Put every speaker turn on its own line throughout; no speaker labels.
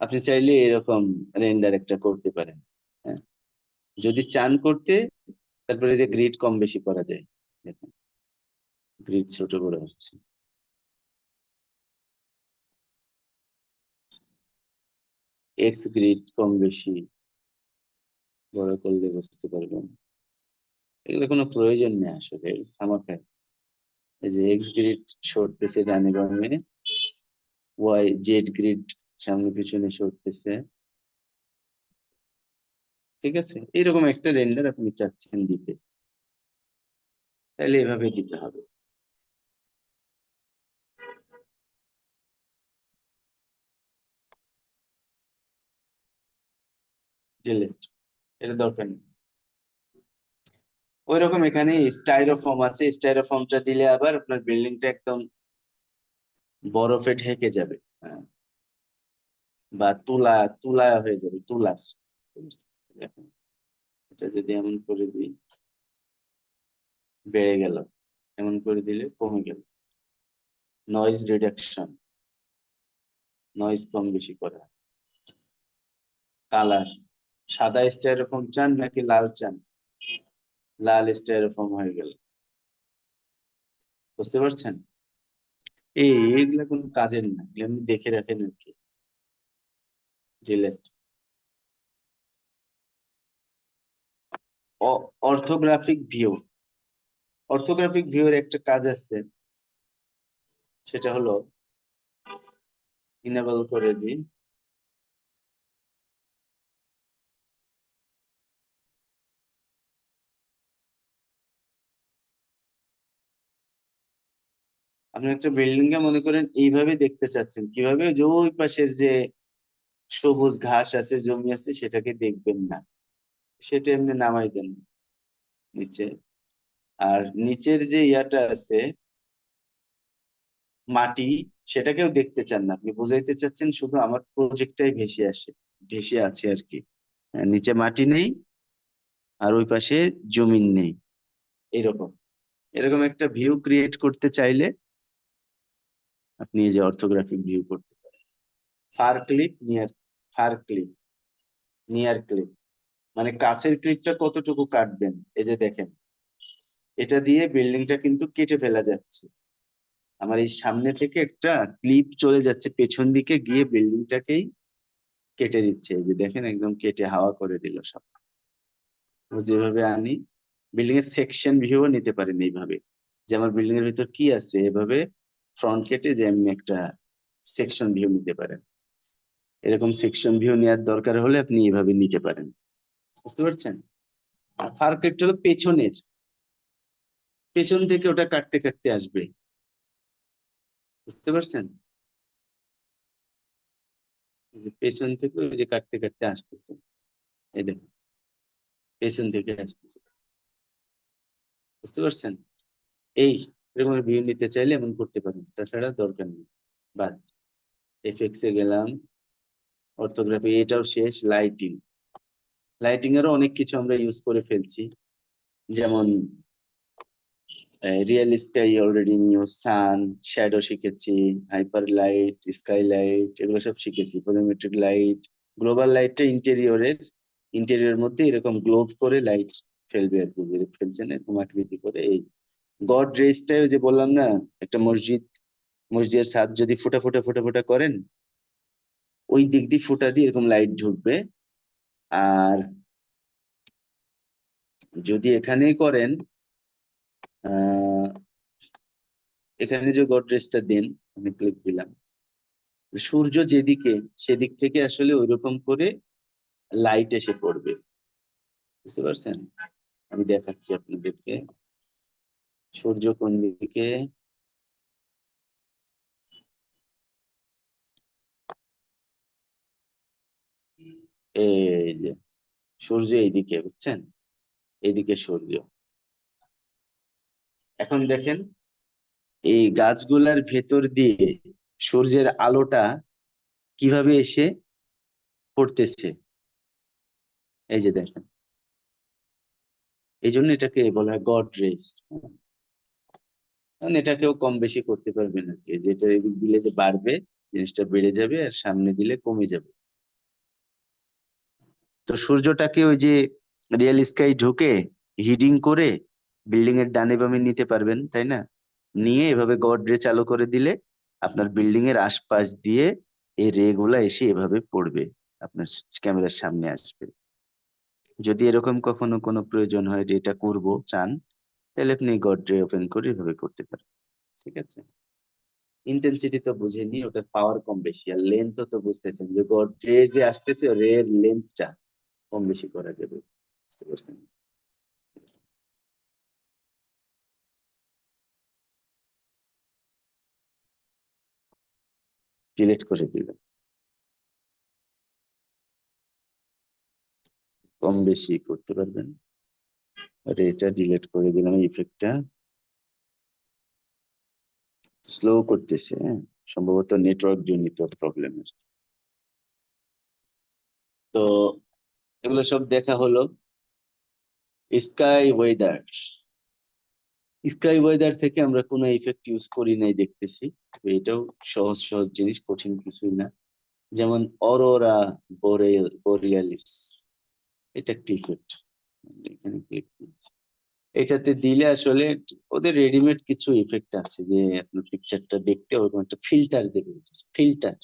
আপনি চাইলে এরকম রেন্ডার একটা করতে পারেন হ্যাঁ। যদি চান করতে, তারপরে যে গ্রিড কম বেশি করা যায়, দেখুন। গ্রিড ছোট বড় হচ্ছে। এক্স গ্রিড কম বেশি বড় করলে বুঝতে পারবেন। এগুলো কোনো প্রয়োজন নেই আসলে সামাখায় এই যে এক্স গ্রিড সরতেছে ডানে বামে ওয়াই জেড গ্রিড সামনে পিছনে সরতেছে ঠিক আছে? এইরকম একটা রেন্ডার আপনি চাচ্ছেন দিতে। তাহলে এভাবে দিতে হবে। এটা দরকার নেই। ওই রকম এখানে স্টাইরোফর্ম আছে। স্টাইরোফর্মটা দিলে আবার আপনার বিল্ডিংটা একদম বরফে ঢেকে যাবে। হ্যাঁ। বা তুলা তুলা হয়ে যাবে, তুলার এটা যদি এমন করে দিই, বেড়ে গেল, এমন করে দিলে কমে গেল। নয়েজ রিডাকশন নয়েজ কম বেশি করা। কালার সাদা স্টাইরোফর্ম চান নাকি লাল চান? লাল স্টাইরোফর্ম হয়ে গেল। বুঝতে পারছেন? এই এগুলা কোনো কাজের না, এগুলো দেখে রাখেন আর কি। ডিলেট অর্থোগ্রাফিক ভিউ অর্থোগ্রাফিক ভিউর একটা কাজ আছে। সেটা হলো ইনেবল করে দিই আপনি একটা বিল্ডিং এ মনে করেন, এইভাবে দেখতে চাচ্ছেন। কীভাবে? যে ওই পাশের যে সবুজ ঘাস আছে জমি আছে সেটাকে দেখবেন না। সেটা এমনি নামাই দেন নিচে। আর নিচের যে ইয়াটা আছে মাটি সেটাকেও দেখতে চান না। আপনি বুঝাইতে চাচ্ছেন শুধু আমার প্রজেক্টটাই ভেসে আসে ভেসে আছে আর কি। হ্যাঁ, নিচে মাটি নেই আর ওই পাশে জমিন নেই। এরকম। এরকম একটা ভিউ ক্রিয়েট করতে চাইলে আপনি এই যে অর্থোগ্রাফিক ভিউ করতে পারেন। Far clip near far clip near clip মানে কাছের ক্লিপটা কতটুকু কাটবেন? এই যে দেখেন। এটা দিয়ে বিল্ডিংটা কিন্তু কেটে ফেলা যাচ্ছে। আমার এই সামনে থেকে একটা ক্লিপ চলে যাচ্ছে, পেছন দিকে গিয়ে বিল্ডিংটাকেই কেটে দিচ্ছে। এই যে দেখেন, একদম কেটে হাওয়া করে দিল সব। যেভাবে আনি বিল্ডিং এর সেকশন ভিউ নিতে পারেন এইভাবে। যে আমার বিল্ডিং এর ভিতর কি আছে, এভাবে ফ্রন্ট কেটে যে এমনি একটা সেকশন ভিউ নিতে পারেন। এরকম সেকশন ভিউ নেওয়ার দরকার হলে আপনি এভাবে নিতে পারেন। বুঝতে পারছেন? আর ফার হলো পেছনের। পেছন থেকে ওটা কাটতে কাটতে আসবে। বুঝতে পারছেন? পেছন থেকে ওই যে কাটতে কাটতে আসতেছে। এই দেখুন। পেছন থেকে আসতেছে। বুঝতে পারছেন? এই এরকম ভিউ নিতে চাইলে এমন করতে পারেন। তাছাড়া দরকার নেই। বাদ। এফএক্স এ গেলাম। অর্থোগ্রাফি, এটাও শেষ লাইটিং লাইটিং এরও অনেক কিছু আমরা ইউজ করে ফেলছি। যেমন real sky already new sun shadow শিখেছি হাইপার লাইট স্কাই লাইট এগুলো সব শিখেছি পলিমেট্রিক লাইট গ্লোবাল লাইটটা ইন্টেরিয়রের ইন্টেরিয়র মধ্যে এরকম গ্লোব করে লাইট ফেলবে আর কি, যে ফেলছে না, এরকম আকৃতি করে এই গড রেসটাই যে বললাম না, একটা মসজিদ, মসজিদের ছাদ যদি ফুটা ফুটা ফুটা ফুটা করেন ওই দিক দিয়ে ফুটা দিয়ে এরকম লাইট ঢুকবে। আর যদি এখানেই করেন এখানে যে গডরেজটা দেন, আমি ক্লিক দিলাম। সূর্য যেদিকে, সেদিক থেকে আসলে ওইরকম করে লাইট এসে পড়বে। বুঝতে পারছেন? আমি দেখাচ্ছি আপনাদেরকে। সূর্য কোন দিকে? এই যে সূর্য এইদিকে, বুঝছেন? এইদিকে সূর্য। এখন দেখেন, এই গাছগুলার ভেতর দিয়ে সূর্যের আলোটা কীভাবে এসে পড়তেছে? এই যে দেখেন। এই জন্য এটাকে বলা হয় গড রেস এটাকেও কম বেশি করতে পারবেন আর কি। যেটা এদিক দিলে যে বাড়বে, জিনিসটা বেড়ে যাবে আর সামনে দিলে কমে যাবে। তো সূর্যটাকে ওই যে রিয়েল স্কাই ঢুকে হিডিং করে বিল্ডিং এর ডানে বামে নিতে পারবেন, তাই না? নিয়ে এভাবে গড রে চালু করে দিলে আপনার বিল্ডিং এর আশপাশ দিয়ে এই রে গুলা এসে এভাবে পড়বে, আপনার ক্যামেরার সামনে আসবে। যদি এরকম কখনো কোনো প্রয়োজন হয় যে এটা করব, চান, তাহলে আপনি গড রে ওপেন করে এভাবে করতে পারেন, ঠিক আছে? ইন্টেন্সিটি তো বুঝেনি ওটার পাওয়ার কম বেশি, আর লেন্থ তো বুঝতেছেন যে গড রে যে আসতেছে, রে লেন্থটা কম বেশি করা যাবে, বুঝতে পারছেন? ডিলিট করে দিলাম। কম বেশি করতে পারবেন। আর এটা ডিলিট করে দিলাম ইফেক্টটা স্লো করতেছে হ্যাঁ? সম্ভবত নেটওয়ার্ক জনিত প্রবলেম তো এগুলো সব দেখা হলো স্কাই ওয়েদার স্কাই ওয়েদার থেকে আমরা কোনো ইফেক্ট ইউজ করি নাই দেখতেছি। এটাও সহজ সহজ জিনিস, কঠিন কিছুই না। যেমন অরোরা বোরিয়ালিস, এটা একটি ইফেক্ট এখানে ক্লিক এটাতে দিলে আসলে ওদের রেডিমেড কিছু ইফেক্ট আছে যে আপনার পিকচারটা দেখতে ওরকম একটা ফিল্টার দেবে ফিল্টার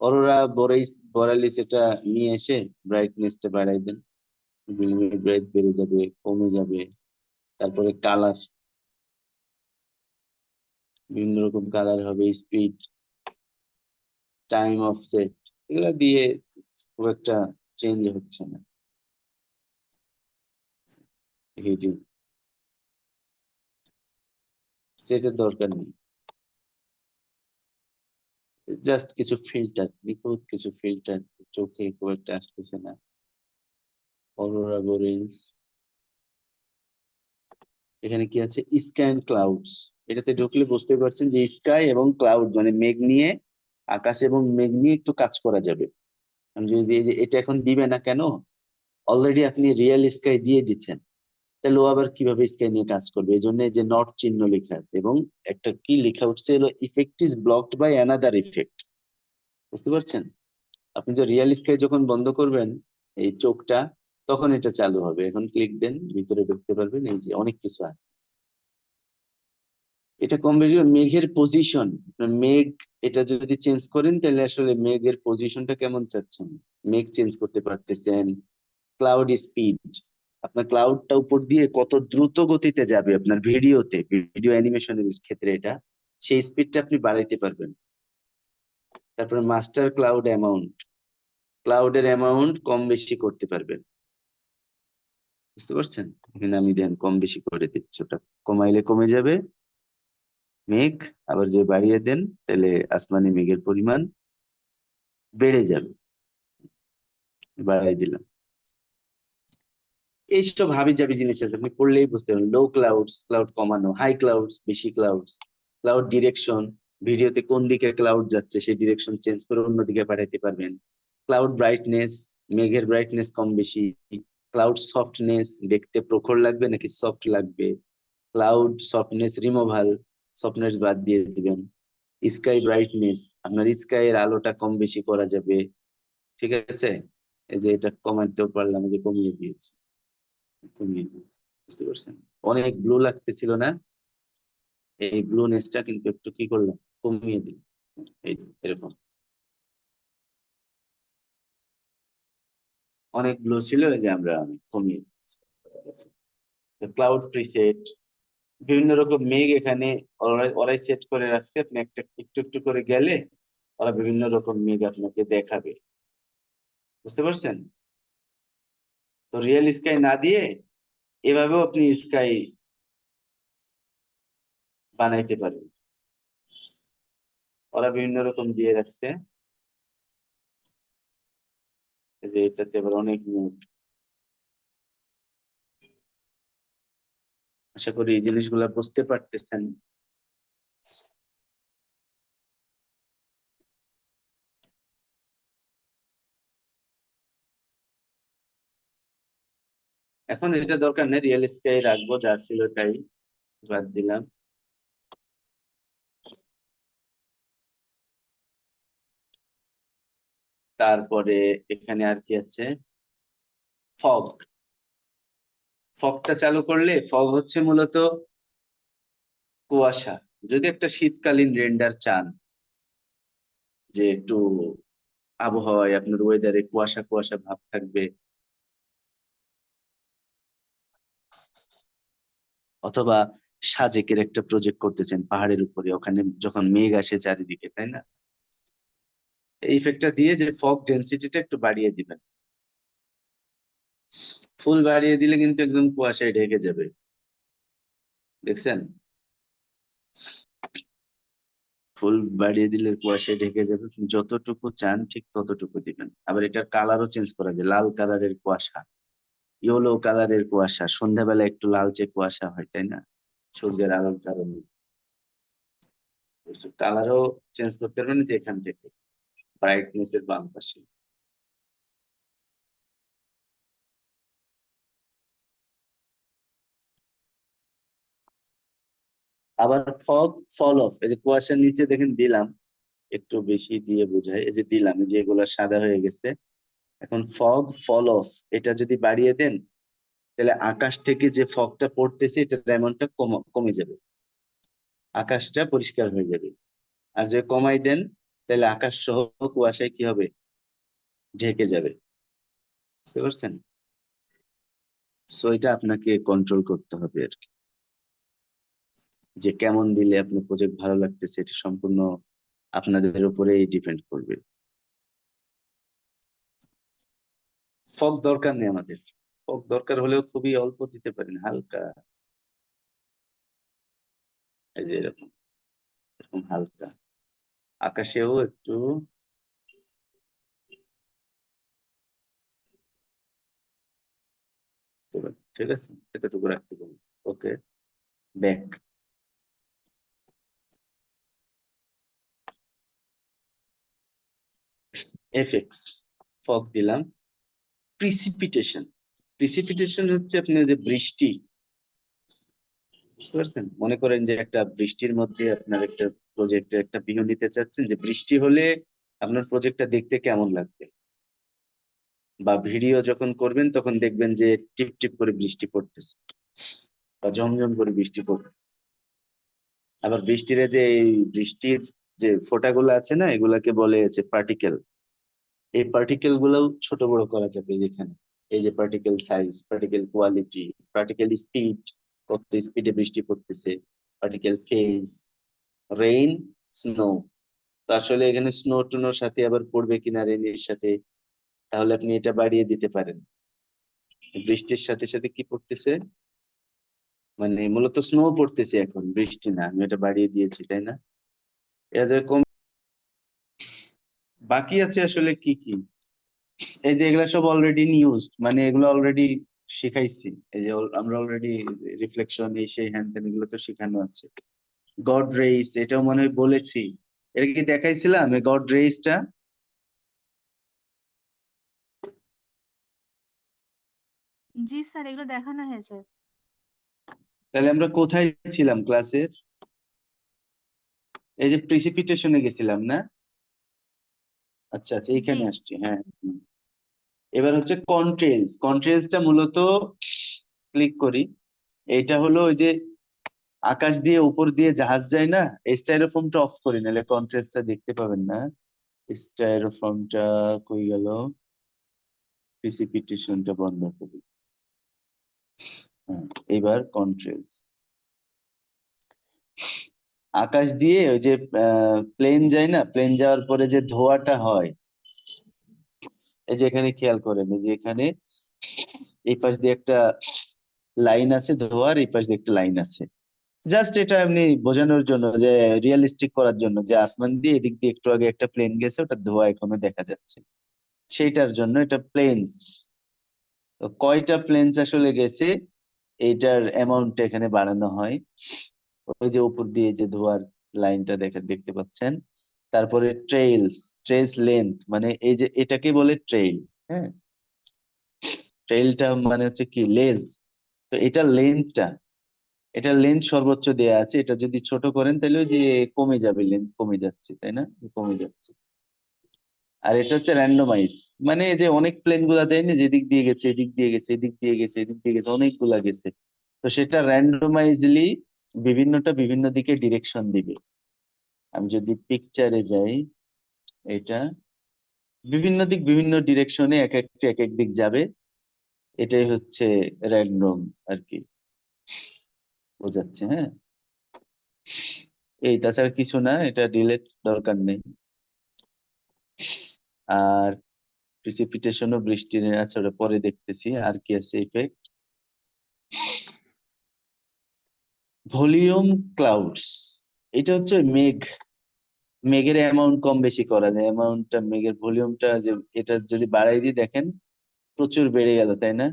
অরোরা বোরাইস, বোরালিস এটা নিয়ে এসে ব্রাইটনেসটা বাড়াই দেন। ব্রাইট বেড়ে যাবে, কমে যাবে, তারপরে কালার বিভিন্ন রকম কালার হবে স্পিড টাইম অফ সেট এগুলো দিয়ে খুব একটা চেঞ্জ হচ্ছে না। হিডিং সেটার দরকার নেই। জাস্ট কিছু ফিল্টার নিখুঁত কিছু ফিল্টার চোখে খুব একটা আসতেছে না। অরোরা বোরেলস এখানে কি আছে? স্ক্যান ক্লাউডস এটাতে ঢুকলে বুঝতে পারছেন যে স্কাই এবং ক্লাউড মানে মেঘ নিয়ে, আকাশ এবং মেঘ নিয়ে একটু কাজ করা যাবে। আমি যদি এটা এখন দিবে না কেন? অলরেডি আপনি রিয়েল স্কাই দিয়ে দিচ্ছেন। তাহলে ও আবার কীভাবে স্কাই নিয়ে কাজ করবে? এই জন্য যে নট চিহ্ন লেখা আছে এবং একটা কি লেখা উঠছে হলো effect is blocked by another effect বুঝতে পারছেন? আপনি যে রিয়েল স্কাই যখন বন্ধ করবেন, এই চোখটা, তখন এটা চালু হবে। এখন ক্লিক দেন, ভিতরে ঢুকতে পারবেন, এই যে অনেক কিছু আছে। এটা কম বেশি মেঘের পজিশন মেঘ, এটা যদি চেঞ্জ করেন, তাহলে আসলে মেঘের পজিশনটা কেমন চাচ্ছেন? মেঘ চেঞ্জ করতে পারতেছেন। ক্লাউড স্পিড আপনার ক্লাউডটা উপর দিয়ে কত দ্রুত গতিতে যাবে আপনার ভিডিওতে ভিডিও অ্যানিমেশনের ক্ষেত্রে এটা, সেই স্পিডটা আপনি বাড়াইতে পারবেন। তারপরে মাস্টার ক্লাউড অ্যামাউন্ট ক্লাউডের অ্যামাউন্ট কম বেশি করতে পারবেন। বুঝতে পারছেন? এখানে আমি দেন কম বেশি করে দিচ্ছি, ওটা কমাইলে কমে যাবে। মেঘ, আবার যদি বাড়িয়ে দেন, তাহলে আসমানি মেঘের পরিমাণ বেড়ে যাবে। বাড়াই দিলাম। এইসব হাবি জাবি জিনিস আছে। আপনি পড়লেই বুঝতে পারবেন। লো ক্লাউডস ক্লাউড কমানো হাই ক্লাউডস বেশি ক্লাউডস ক্লাউড ডিরেকশন ভিডিওতে কোন দিকে ক্লাউড যাচ্ছে সেই ডিরেকশন চেঞ্জ করে অন্যদিকে পাঠাইতে পারবেন। ক্লাউড ব্রাইটনেস মেঘের ব্রাইটনেস কম বেশি ক্লাউড সফটনেস দেখতে প্রখর লাগবে নাকি সফট লাগবে? ক্লাউড সফটনেস রিমুভাল সফটনেস বাদ দিয়ে দিবেন। স্কাই ব্রাইটনেস আপনার স্কাই এর আলোটা কম বেশি করা যাবে। ঠিক আছে? এই যে এটা কমাতেও পারলাম যে কমিয়ে দিয়েছি। কমিয়ে বুঝতে পারছেন। অনেক ব্লু লাগতেছিল না? এই ব্লুনেসটা কিন্তু একটু কি করলাম? কমিয়ে দিল এই এরকম। অনেক ব্লু ছিল যে আমরা অনেক কমিয়ে দিচ্ছি ক্লাউড প্রিসেট বিভিন্ন রকম মেঘ এখানে ওরাই সেট করে রাখছে। আপনি একটা, একটু একটু করে গেলে ওরা বিভিন্ন রকম মেঘ আপনাকে দেখাবে। বুঝতে পারছেন? তো রিয়েল স্কাই না দিয়ে এভাবেও আপনি স্কাই বানাইতে পারেন ওরা বিভিন্ন রকম দিয়ে রাখছে। যে এটাতে আবার অনেক মেঘ আশা করি এই জিনিসগুলা বুঝতে পারতেছেন। এখন এটা দরকার নেই রিয়েল স্কাই রাখব, যা ছিল তাই বাদ দিলাম। তারপরে এখানে আর কি আছে? ফগ। ফগটা চালু করলে, ফগ হচ্ছে মূলত কুয়াশা। যদি একটা শীতকালীন রেন্ডার চান, যে একটু আবহাওয়ায় আপনার ওয়েদারে কুয়াশা কুয়াশা ভাব থাকবে অথবা সাজেকের একটা প্রজেক্ট করতেছেন পাহাড়ের উপরে, ওখানে যখন মেঘ আসে চারিদিকে, তাই না? ইফেক্টটা দিয়ে যে ফগ ডেন্সিটিটা একটু বাড়িয়ে দিবেন। ফুল বাড়িয়ে দিলে কিন্তু একদম কুয়াশায় ঢেকে যাবে। দেখছেন? ফুল বাড়িয়ে দিলে কুয়াশায় ঢেকে যাবে, যতটুকু চান ঠিক ততটুকু দিবেন। আবার এটার কালারও চেঞ্জ করা যায়, লাল কালারের কুয়াশা। ইয়েলো কালারের কুয়াশা। সন্ধ্যাবেলা একটু লালচে কুয়াশা হয়, তাই না? সূর্যের আলোর কারণে। কালারও চেঞ্জ করতে পারবেন যে এখান থেকে। ব্রাইটনেস এর বাম পাশে। আবার ফগ ফল অফ এই যে কুয়াশার নিচে দেখেন দিলাম। একটু বেশি দিয়ে বোঝায়। এই যে দিলাম, এই যে এগুলো সাদা হয়ে গেছে। এখন ফগ ফল অফ এটা যদি বাড়িয়ে দেন, তাহলে আকাশ থেকে যে ফগটা পড়তেছে, এটা অ্যামাউন্টটা কমে যাবে। আকাশটা পরিষ্কার হয়ে যাবে। আর যদি কমাই দেন, তাহলে আকাশ সহ কুয়াশায় কি হবে? ঢেকে যাবে। বুঝতে পারছেন? সো এটা আপনাকে কন্ট্রোল করতে হবে আর কি। যে কেমন দিলে আপনার প্রজেক্ট ভালো লাগতেছে, এটা সম্পূর্ণ আপনাদের উপরেই ডিপেন্ড করবে। ফক দরকার নেই আমাদের। ফক দরকার হলেও খুবই অল্প দিতে পারেন, হালকা। এই যে এরকম এরকম হালকা। আকাশেও একটু ঠিক আছে, এতটুকু রাখতে পারি ওকে, ব্যাক। এফএক্স ফগ দিলাম। প্রিসিপিটেশন প্রিসিপিটেশন হচ্ছে আপনি যে বৃষ্টি। বুঝতে পারছেন? মনে করেন যে একটা বৃষ্টির মধ্যে আপনার একটা প্রজেক্টে একটা ভিউ নিতে চাচ্ছেন যে বৃষ্টি হলে আপনার প্রজেক্টটা দেখতে কেমন লাগবে? বা ভিডিও যখন করবেন তখন দেখবেন যে টিপ টিপ করে বৃষ্টি পড়তেছে বা ঝমঝম করে বৃষ্টি পড়তেছে। আবার বৃষ্টির যে এই বৃষ্টির যে ফোঁটাগুলো আছে না, এগুলাকে বলে হচ্ছে পার্টিকেল এই পার্টিকেল গুলোও ছোট বড় করা যাবে যেখানে এই যে particle size particle quality particle speed কত স্পিডে বৃষ্টি পড়তেছে পার্টিকেল ফেজ রেইন স্নো তো আসলে এখানে স্নো টুনোর সাথে আবার পড়বে কিনা রেনের সাথে, তাহলে আপনি এটা বাড়িয়ে দিতে পারেন। বৃষ্টির সাথে সাথে কি পড়তেছে? মানে মূলত স্নো পড়তেছে এখন, বৃষ্টি না, আমি এটা বাড়িয়ে দিয়েছি, তাই না? এটা যেরকম বাকি আছে আসলে কি কি? এই যে এগুলা সব অলরেডি নিউজ মানে এগুলো অলরেডি শিখাইছি। এই যে আমরা অলরেডি রিফ্লেকশন এই সেই হ্যান ত্যান এগুলো তো শেখানো আছে। গড রেইস এটাও মনে হয় বলেছি। এটা কি দেখাইছিলাম? এই গড রেইসটা
জি স্যার এগুলো দেখানো হয়েছে।
তাহলে আমরা কোথায় ছিলাম ক্লাসের এই যে প্রিসিপিটেশনে গেছিলাম না? আচ্ছা আচ্ছা এইখানে আসছি হ্যাঁ এবার হচ্ছে কন্ট্রেলস কন্ট্রেলসটা মূলত ক্লিক করি। এটা হলো ওই যে আকাশ দিয়ে উপর দিয়ে জাহাজ যায় না এই স্টাইরোফোমটা অফ করি নাহলে কন্ট্রেলসটা দেখতে পাবেন না। স্টাইরোফোমটা কই গেল? প্রিসিপিটেশনটা বন্ধ করি। হ্যাঁ এবার কন্ট্রেলস আকাশ দিয়ে ওই যে প্লেন যায় না? প্লেন যাওয়ার পরে যে ধোঁয়াটা হয়, এই যে এখানে খেয়াল করেন যে এখানে এই পাশ দিয়ে একটা লাইন আছে ধোয়ার, এই পাশ দিয়ে একটা লাইন আছে। জাস্ট এটা এমনি বোঝানোর জন্য যে রিয়েলিস্টিক করার জন্য যে আসমান দিয়ে এদিক দিয়ে একটু আগে একটা প্লেন গেছে, ওটা ধোয়া এখনও দেখা যাচ্ছে। সেইটার জন্য এটা প্লেনস কয়টা প্লেনস আসলে গেছে? এইটার অ্যামাউন্ট এখানে বাড়ানো হয়। ওই যে উপর দিয়ে যে ধোয়ার লাইনটা দেখে, দেখতে পাচ্ছেন? তারপরে ট্রেইলস ট্রেস লেন্থ মানে এই যে এটাকে বলে ট্রেইল হ্যাঁ? ট্রেইলটা মানে হচ্ছে কি? লেজ তো এটা লেন্থটা এটা লেন্থ সর্বোচ্চ দেয়া আছে। এটা যদি ছোট করেন, তাহলে যে কমে যাবে লেন্থ কমে যাচ্ছে, তাই না? কমে যাচ্ছে। আর এটা হচ্ছে র্যান্ডমাইজ মানে যে অনেক প্লেনগুলা যায় না, যেদিক দিয়ে গেছে, এদিক দিয়ে গেছে, এদিক দিয়ে গেছে, এদিক দিয়ে গেছে, অনেকগুলা গেছে। তো সেটা র্যান্ডমাইজলি বিভিন্নটা বিভিন্ন দিকে ডিরেকশন দিবে। আমি যদি পিকচারে যাই, এটা বিভিন্ন দিক বিভিন্ন ডিরেকশনে এক একটা এক এক দিক যাবে। এটাই হচ্ছে র্যান্ডম আর কি বোঝাচ্ছে হ্যাঁ? এই তাছাড়া কিছু না, এটা ডিলেট দরকার নেই। আর প্রিসিপিটেশনও বৃষ্টির আছে ওটা পরে দেখতেছি, আর কি আছে ইফেক্ট ভলিউম ক্লাউডস। এটা হচ্ছে মেঘ। মেঘের অ্যামাউন্ট কম বেশি করা যায়। অ্যামাউন্টটা মেঘের ভলিউমটা যে এটা যদি বাড়াই দিয়ে দেখেন, প্রচুর বেড়ে গেল, তাই না?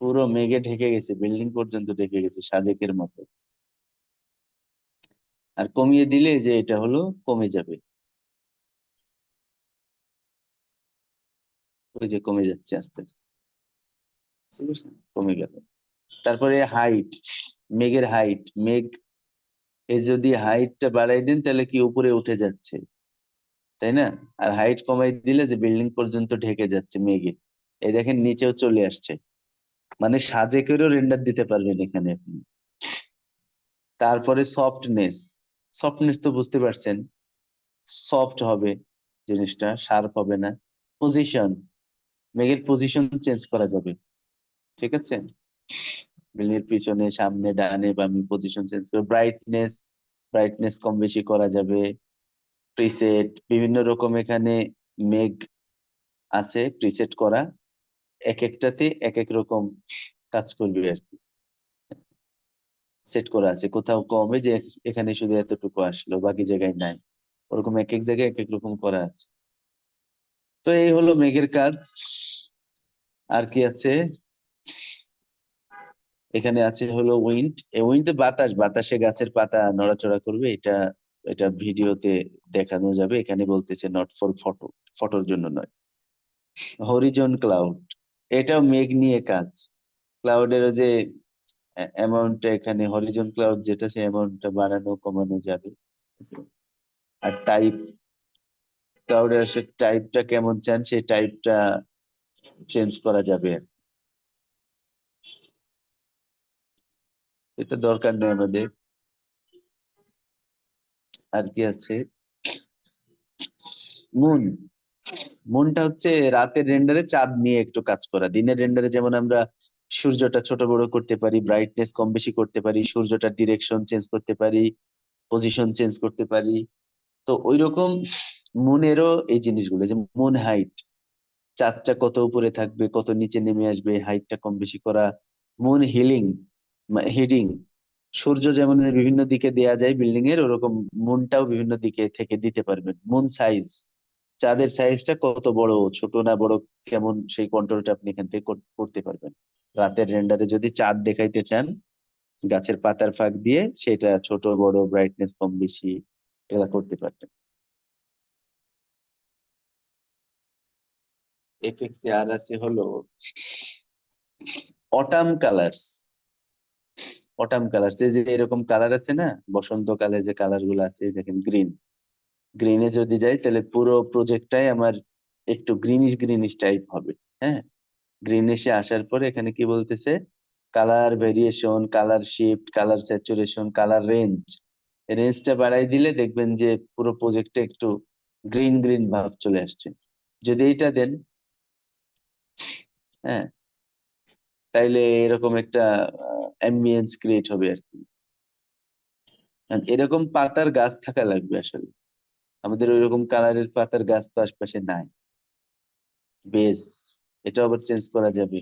পুরো মেঘে ঢেকে গেছে বিল্ডিং পর্যন্ত ঢেকে গেছে, সাজেকের মতো। আর কমিয়ে দিলে যে এটা হলো, কমে যাবে। ওই যে কমে যাচ্ছে আস্তে আস্তে। কমে গেল। তারপরে হাইট মেঘের হাইট মেঘ এ যদি হাইটটা বাড়াই দেন, তাহলে কি উপরে উঠে যাচ্ছে? তাই না? আর হাইট কমাই দিলে যে বিল্ডিং পর্যন্ত ঢেকে যাচ্ছে মেঘে। এই দেখেন নিচেও চলে আসছে। মানে সাজেকেরও রেন্ডার দিতে পারবেন এখানে আপনি। তারপরে সফটনেস সফটনেস তো বুঝতে পারছেন? সফট হবে জিনিসটা শার্প হবে না। পজিশন মেঘের পজিশন চেঞ্জ করা যাবে। ঠিক আছে? বিল্ডিং পিছনে, সামনে, ডানে, বামে পজিশন চেঞ্জ করে ব্রাইটনেস ব্রাইটনেস কম বেশি করা যাবে। প্রিসেট বিভিন্ন রকম এখানে মেঘ আছে প্রিসেট করা। এক একটাতে এক এক রকম কাজ করবে আর কি। সেট করা আছে। কোথাও কমে যে এখানে শুধু এতটুকু আসলো, বাকি জায়গায় নাই। ওরকম এক এক জায়গায় এক এক রকম করা আছে। তো এই হলো মেঘের কাজ। আর কি আছে? এখানে আছে হলো উইন্ড উইন্ড বাতাস, বাতাসে গাছের পাতা নড়াচড়া করবে, এটা এটা ভিডিওতে দেখানো যাবে, এখানে বলতেছে নট ফর ফটো ফটোর জন্য নয়। হরিজন ক্লাউড এটাও মেঘ নিয়ে কাজ। ক্লাউডের যে অ্যামাউন্টটা এখানে হরিজন ক্লাউড যেটা, সেই অ্যামাউন্টটা বাড়ানো, কমানো যাবে। আর টাইপ ক্লাউডের সে টাইপটা কেমন চান, সেই টাইপটা চেঞ্জ করা যাবে আর এটা দরকার নেই আমাদের। আর কি আছে? মুন। মুনটা হচ্ছে রাতের রেন্ডারে চাঁদ নিয়ে একটু কাজ করা। দিনের রেন্ডারে যেমন আমরা সূর্যটা ছোট বড় করতে পারি ব্রাইটনেস কম বেশি করতে পারি, সূর্যটার ডিরেকশন চেঞ্জ করতে পারি পজিশন চেঞ্জ করতে পারি। তো ওই রকম মুনেরও এই জিনিসগুলো, যে মুন হাইট চাঁদটা কত উপরে থাকবে, কত নিচে নেমে আসবে হাইটটা কম বেশি করা, মুন হিলিং হিডিং সূর্য যেমন বিভিন্ন দিকে দেয়া যায় বিল্ডিং এর, ওরকম মুনটাও বিভিন্ন দিকে থেকে দিতে পারবেন। মুন সাইজ চাঁদের সাইজটা কত বড়, ছোট না বড়, কেমন সেই কন্ট্রোলটা আপনি এখান থেকে করতে পারবেন। রাতের রেন্ডারে যদি চাঁদ দেখাইতে চান, গাছের পাতার ফাঁক দিয়ে সেটা ছোট, বড় ব্রাইটনেস কম, বেশি, এগুলা করতে পারবেন। এফএক্স আর আছে হলো অটাম কালার্স অটাম কালার এই যে এরকম কালার আছে না, বসন্তকালে যে কালারগুলো আছে দেখেন গ্রিন গ্রিনে যদি যাই, তাহলে পুরো প্রজেক্টটাই আমার একটু গ্রিনিশ গ্রিনিশ টাইপ হবে হ্যাঁ? গ্রিনিশে আসার পরে এখানে কি বলতেছে? Colour variation colour shift colour saturation colour range রেঞ্জটা বাড়াই দিলে দেখবেন যে পুরো প্রজেক্টে একটু গ্রিন গ্রিন ভাব চলে আসছে। যদি এইটা দেন হ্যাঁ? তাইলে এরকম একটা অ্যাম্বিয়েন্স ক্রিয়েট হবে আর কি। এরকম পাতার গাছ থাকা লাগবে আসলে। আমাদের ওইরকম কালারের পাতার গাছ তো আশপাশে নাই। বেশ এটা আবার চেঞ্জ করা যাবে।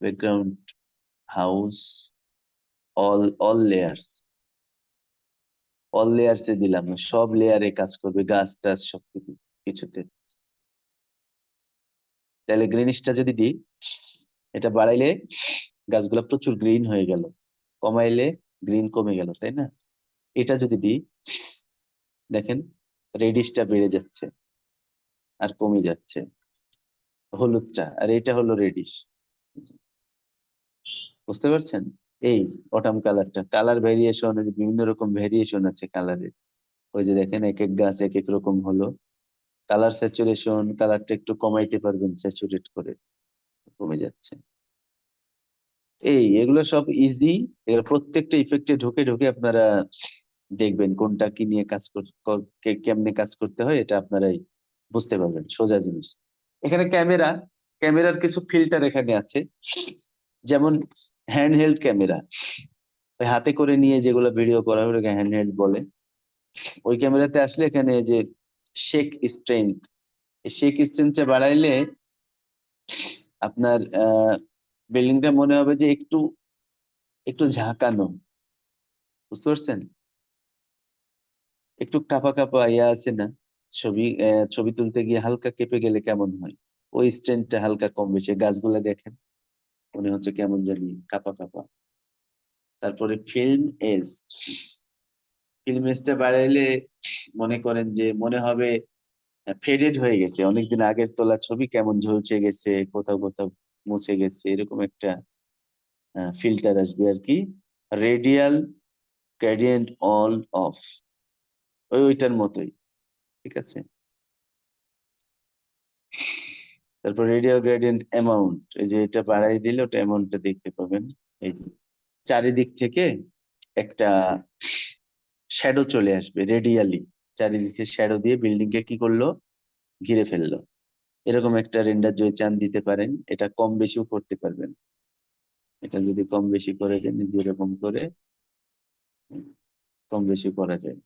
Background house all all layers all layers দিলাম, সব লেয়ারে কাজ করবে, গাছ টাছ সবকিছু কিছুতে। তাহলে গ্রিনিশটা যদি দিই, এটা বাড়াইলে গাছগুলা প্রচুর গ্রিন হয়ে গেল। কমাইলে গ্রিন কমে গেল, তাই না? এটা যদি দিই, দেখেন রেডিশটা বেড়ে যাচ্ছে আর কমে যাচ্ছে। হলুদটা আর এটা হলো রেডিশ বুঝতে পারছেন? এই অটাম কালারটা কালার ভেরিয়েশন বিভিন্ন রকম ভেরিয়েশন আছে কালারের ওই যে দেখেন এক এক গাছ এক এক রকম হলো। কালার স্যাচুরেশন কালারটা একটু কমাইতে পারবেন স্যাচুরেট করে কমে যাচ্ছে। এই, এগুলো সব ইজি এগুলো প্রত্যেকটা ইফেক্টে ঢুকে ঢুকে আপনারা দেখবেন কোনটা কি নিয়ে কাজ কেমনে কাজ করতে হয়, এটা আপনারাই বুঝতে পারবেন, সোজা জিনিস। এখানে ক্যামেরা, ক্যামেরার কিছু ফিল্টার এখানে আছে। যেমন হ্যান্ড হেল্ড ক্যামেরা। ওই হাতে করে নিয়ে যেগুলো ভিডিও করা হয় হ্যান্ড হেল্ড বলে। ওই ক্যামেরাতে আসলে এখানে যে শেক স্ট্রেংথ শেক স্ট্রেংথটা বাড়াইলে আপনার বিল্ডিংটা মনে হবে যে একটু একটু ঝাঁকানো। বুঝতে পারছেন? একটু কাপা কাপা ইয়া আছে না? ছবি ছবি তুলতে গিয়ে হালকা কেঁপে গেলে কেমন হয়? ওই স্ট্রেংথটা হালকা কম বেশি। গাছগুলা দেখেন, মনে হচ্ছে কেমন জানি কাপা কাপা। তারপরে ফিল্ম এজ ফিল্ম এজটা বাড়াইলে মনে করেন যে মনে হবে ফেডেড হয়ে গেছে। অনেকদিন আগের তোলা ছবি কেমন ঝলসে গেছে, কোথাও কোথাও মুছে গেছে, এরকম একটা ফিল্টার আসবে আর কি। রেডিয়াল গ্রেডিয়েন্ট অল অফ ওই, ওইটার মতোই, ঠিক আছে? তারপর রেডিয়াল গ্রেডিয়েন্ট অ্যামাউন্ট এই যে এটা বাড়াই দিলে ওটা অ্যামাউন্টটা দেখতে পাবেন। এই যে, চারিদিক থেকে একটা শ্যাডো চলে আসবে রেডিয়ালি চারিদিকে শ্যাডো দিয়ে বিল্ডিং কে কি করল? ঘিরে ফেলল। এরকম একটা রেন্ডার যদি চান দিতে পারেন, এটা কম বেশিও করতে পারবেন। এটা যদি কম বেশি করে দেন যেরকম করে, কম বেশি করা যায়।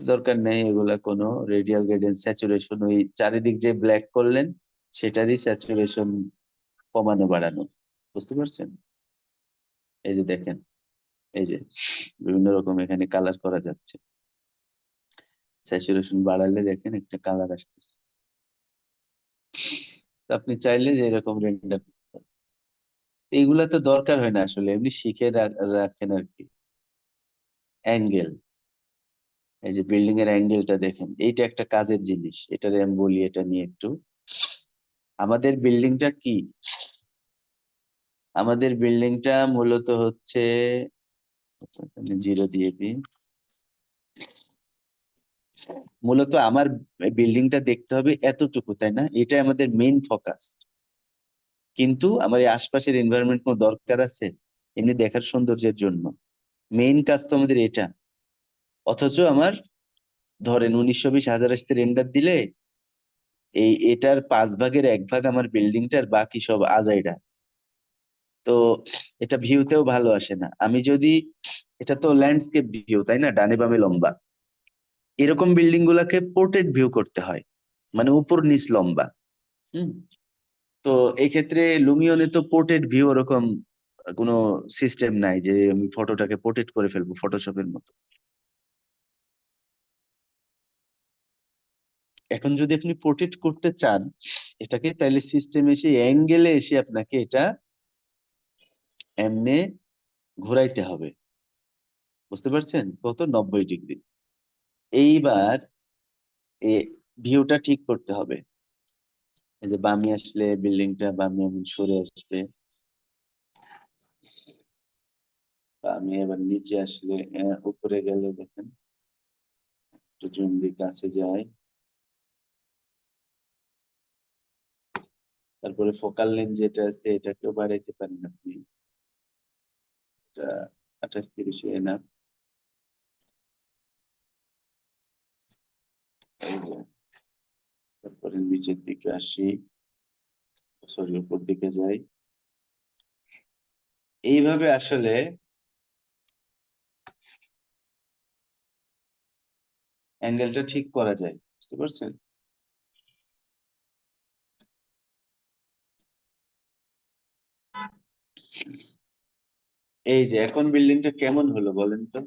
দরকার নেই এগুলা কোনো রেডিয়াল গ্রেডিয়েন্ট স্যাচুরেশন ওই চারিদিক যে ব্ল্যাক করলেন, সেটারই স্যাচুরেশন কমানো, বাড়ানো। বুঝতে পারছেন? এই যে দেখেন এই যে বিভিন্ন রকম এখানে কালার করা যাচ্ছে। স্যাচুরেশন বাড়ালে দেখেন একটা কালার আসতেছে। আপনি চাইলে যে এরকম রেন্ডার করতে পারেন। এইগুলা তো দরকার হয় না আসলে, এমনি শিখে রাখেন আর কি অ্যাঙ্গেল এই যে বিল্ডিং এর অ্যাঙ্গেলটা দেখেন, এইটা একটা কাজের জিনিস, এটারে আমি বলি এটা নিয়ে একটু। আমাদের বিল্ডিংটা কি? আমাদের বিল্ডিংটা মূলত হচ্ছে জিরো দিয়ে দিই। মূলত আমার বিল্ডিংটা দেখতে হবে এতটুকু, তাই না? এটা আমাদের মেইন ফোকাস কিন্তু আমার এই আশপাশের এনভায়রনমেন্ট কোনো দরকার আছে? এমনি দেখার সৌন্দর্যের জন্য। মেইন কাজ তো আমাদের এটা। অথচ আমার ধরেন উনিশশো বিশ হাজার আসতে রেন্ডার দিলে, এই এটার পাঁচ ভাগের এক ভাগ আমার বিল্ডিংটার বাকি সব আজাইডা তো এটা ভিউতেও ভালো আসে না। আমি যদি, এটা তো ল্যান্ডস্কেপ ভিউ তাই না? ডানে বামে লম্বা। এরকম বিল্ডিং গুলাকে পোর্ট্রেট ভিউ করতে হয়। মানে উপর নিচ লম্বা। হুম? তো এই ক্ষেত্রে লুমিয়নে তো পোর্ট্রেট ভিউ ওরকম কোনো সিস্টেম নাই যে আমি ফটোটাকে পোর্ট্রেট করে ফেলব ফটোশপের মতো। এখন যদি আপনি পোর্ট্রেট করতে চান, এটাকে তাহলে সিস্টেম এসে অ্যাঙ্গেলে এসে আপনাকে এটা এমনে ঘোরাইতে হবে। বুঝতে পারছেন? কত? নব্বই ডিগ্রি। এইবার এ ভিউটা ঠিক করতে হবে। এই যে বামি আসলে বিল্ডিংটা, বামি এমন সরে আসবে। বামে এবার নিচে আসলে উপরে গেলে দেখেন, একটু জুম কাছে যায়। তারপরে ফোকাল লেন্থ যেটা আছে, এটাকেও বাড়াইতে পারেন আপনি। আঠাশ তিরিশে না তারপরে নিচের দিকে আসি। সরি, উপর দিকে যাই। এইভাবে আসলে অ্যাঙ্গেলটা ঠিক করা যায়, বুঝতে পারছেন? এই যে এখন বিল্ডিংটা কেমন হলো বলেন তো?